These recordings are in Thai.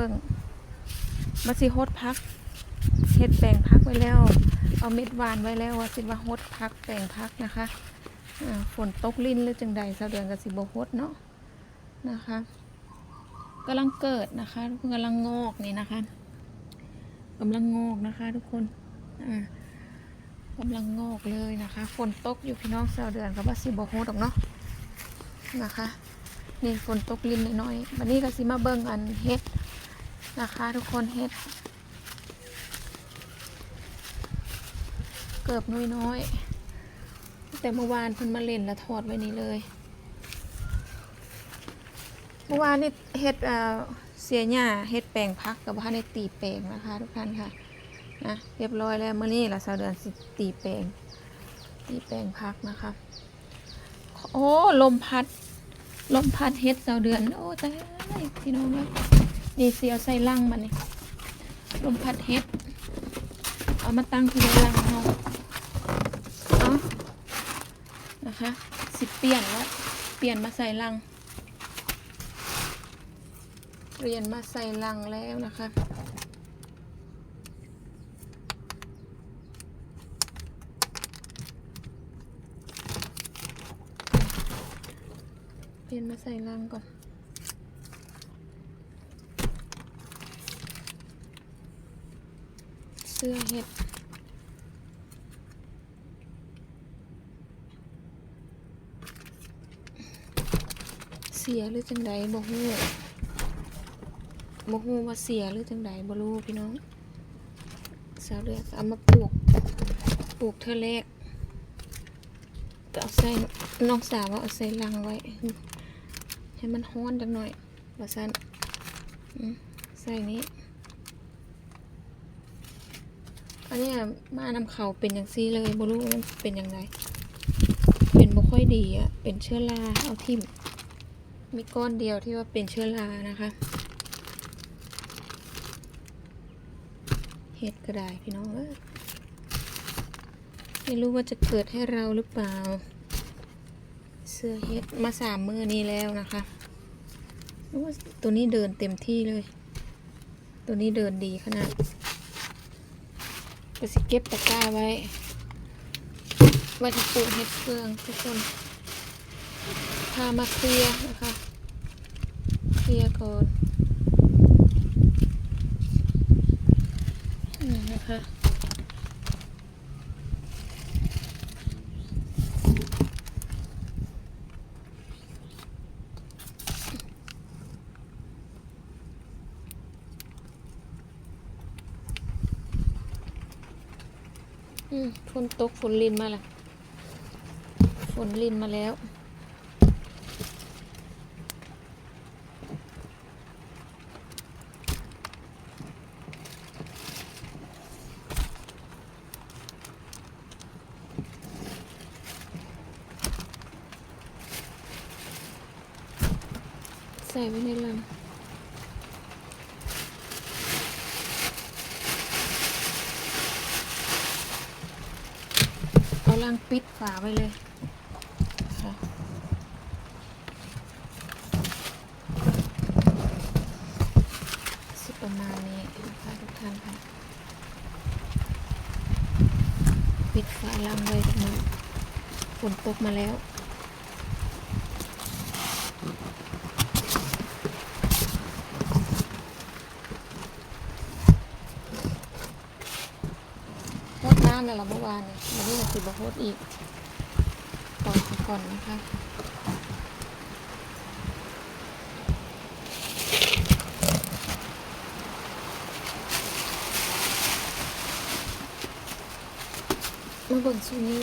บิ่งมาสิฮดพักเฮ็ดแปลงพักไว้แล้ว เอาเม็ดวานไว้แล้วว่าสิว่าฮดพักแปลงพักนะคะฝนตกลิ้นหรือจังใดสาวเดือนก็สิบ่ฮดเนาะนะคะกำลังเกิดนะคะทุกคนกำลังงอกนี่นะคะกำลังงอกนะคะ ทุกคนอ่ากำลังงอกเลยนะคะฝนตกอยู่พี่น้องสาวเดือนก็ว่าสิบฮดหรอกเนาะนะคะนี่ฝนตกลิ้นน้อยๆวันนี้ก็สิมาเบิ่งอันเฮ็ด นะคะทุกคนเฮ็ด เกือบน้อยๆ แต่เมื่อวานเพิ่นมาเล่นแล้วถอดไว้นี่เลย เมื่อวานนี่เฮ็ดเสียหญ้าเฮ็ดแปลงพักกับว่าในตีแปลงนะคะทุกท่านค่ะนะเรียบร้อยแล้วเมื่อนี้ละสาวเดือนสิตีแปลง ตีแปลงพักนะคะโอ้ลมพัด ลมพัดเฮ็ดสาวเดือน โอ้ตายพี่น้องครั บนี่เสียใส่ลังมันนี่ลมพัดเฮ็ด เอามาตั้งที่ลังเฮาเอานะคะ สิเปลี่ยนแล้วเปลี่ยนมาใส่ลังเปลี่ยนมาใส่ลังแล้วนะคะเปลี่ยนมาใส่ลังก่อน สื้อเห็ดเสียหรือจังใดบ่ฮู้บ่ฮู้ว่าเสียหรือจังใดบ่รู้พี่น้องสาวเลือกเอามาปลูกปลูกเธอแรกก็เอาใส่น้องสาวว่าเอาใส่ลังไว้ ให้มันฮ้อนจังหน่อยว่าซั่นใส่นี้ อันนี้มานำเขาเป็นอย่างซีเลยบ่รู้ว่าเป็นอย่างไรเป็นบ่ค่อยดีอะเป็นเชื้อราเอาทิ่มมีก้อนเดียวที่ว่าเป็นเชื้อรานะคะเห็ดก็ได้พี่น้องเอ้ยไม่รู้ว่าจะเกิดให้เราหรือเปล่า เสื้อเห็ดมาสามมือนี้แล้วนะคะรู้ว่าตัวนี้เดินเต็มที่เลย ตัวนี้เดินดีขนาด ก็สิเก็บตะกร้าไว้ไว้ที่ปลูกเห็ดเฟืองทุกคน พามาเคลียร์นะคะ เคลียร์ก่อนนะคะ อืมฝนตกฝนลินมาแล้วฝนลินมาแล้ว ใส่ไว้ในลัง เอาลังปิดฝาไว้เลยค่ะสิประมาณนี้นะคะทุกท่านค่ะ ปิดฝาลังไว้ทุกนะฝนตกมาแล้วโคตรน้ำเลยเหรอเมื่อวานเนี่ย นนี้เราสิบโคตรอีกก่อนก่อนนะคะมาเบิ่งซูนี้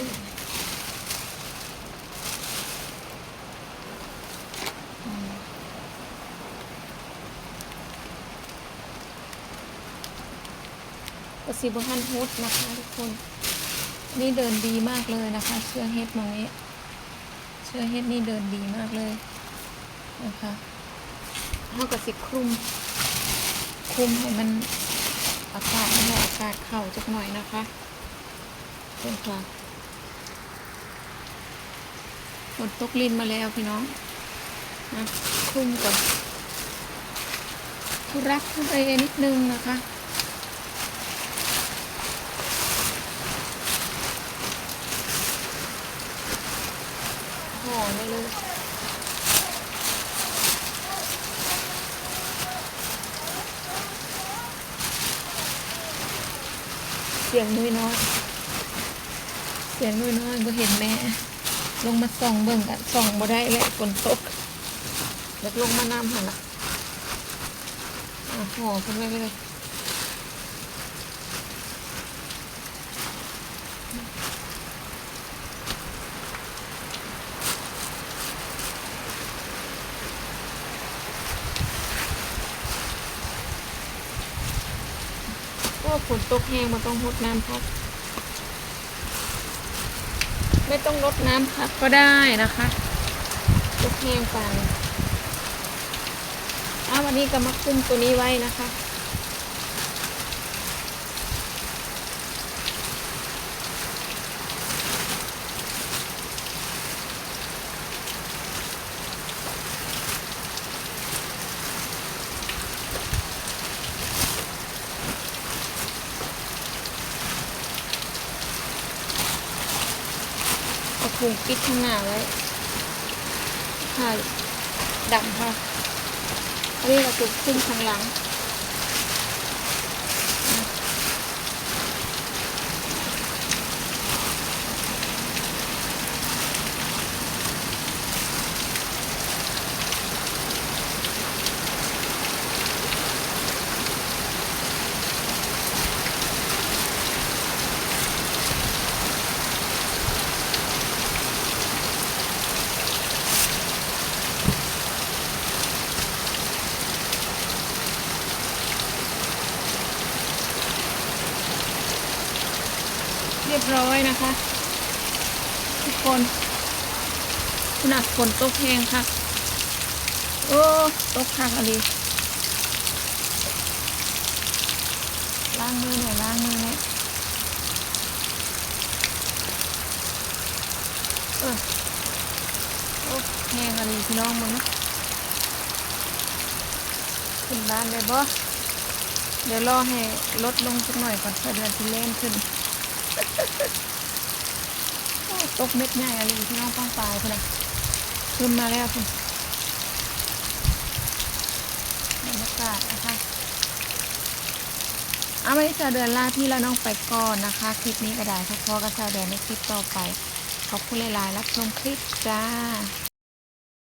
กระสีบหันฮุดนะคะทุกคน นี่เดินดีมากเลยนะคะ เสื้อเฮ็ดมองนี้ เสื้อเฮ็ดนี่เดินดีมากเลยนะคะเท่ากับสิคลุม คลุมให้มันอากาศไม่ให้อากาศเข้าจักหน่อยนะคะเป็นค่ะฝนตกลินมาแล้วพี่น้องนะคลุมก่อนทุรักทุเรนิดนึงนะคะ ห่ อเลยเลยเสียงน้ยน้อย เสียงน้ยน้อยๆบ่เห็นแม่ ลงมาส่องเบิ่งอะส่องบ่ได้เลยฝนตกเด็กลงมาน้ำหันละอะห่อขึ้นไปเลย ฝนตกแห้งมาต้องรดน้ำพัก ไม่ต้องรดน้ำพักก็ได้นะคะ ตกแห้งไปอ้าววันนี้ก็มาคุมตัวนี้ไว้นะคะ งปิดข้างหน้าไว้ค่ะดำค่ะอันนี้เราจะขึ้นข้างหลัง ร้อยนะคะ ทุกคนขนาดฝนตกแห้งค่ะ โอ้ตกคักอะไรล้างมือหน่อยล้างมือหน่อยเออโอ้แห้งอะไรพี่น้องมึงนะขึ้นบ้านเลยบ่เดี๋ยวรอให้ลดลงสักหน่อยก่อนเพื่อเดือนที่เล่นขึ้น ตกเม็ดใหญ่อะไรพี่น้องป้องตายคุณนะขึ้นมาแล้วคุณบรรยากาศนะคะเอาไว้จะเดินลาพี่แล้วน้องไปก่อนนะคะ คลิปนี้ก็ได้ค่ะพอก็จะเดือนในคลิปต่อไป ขอบคุณหลายๆรับชมคลิปจ้า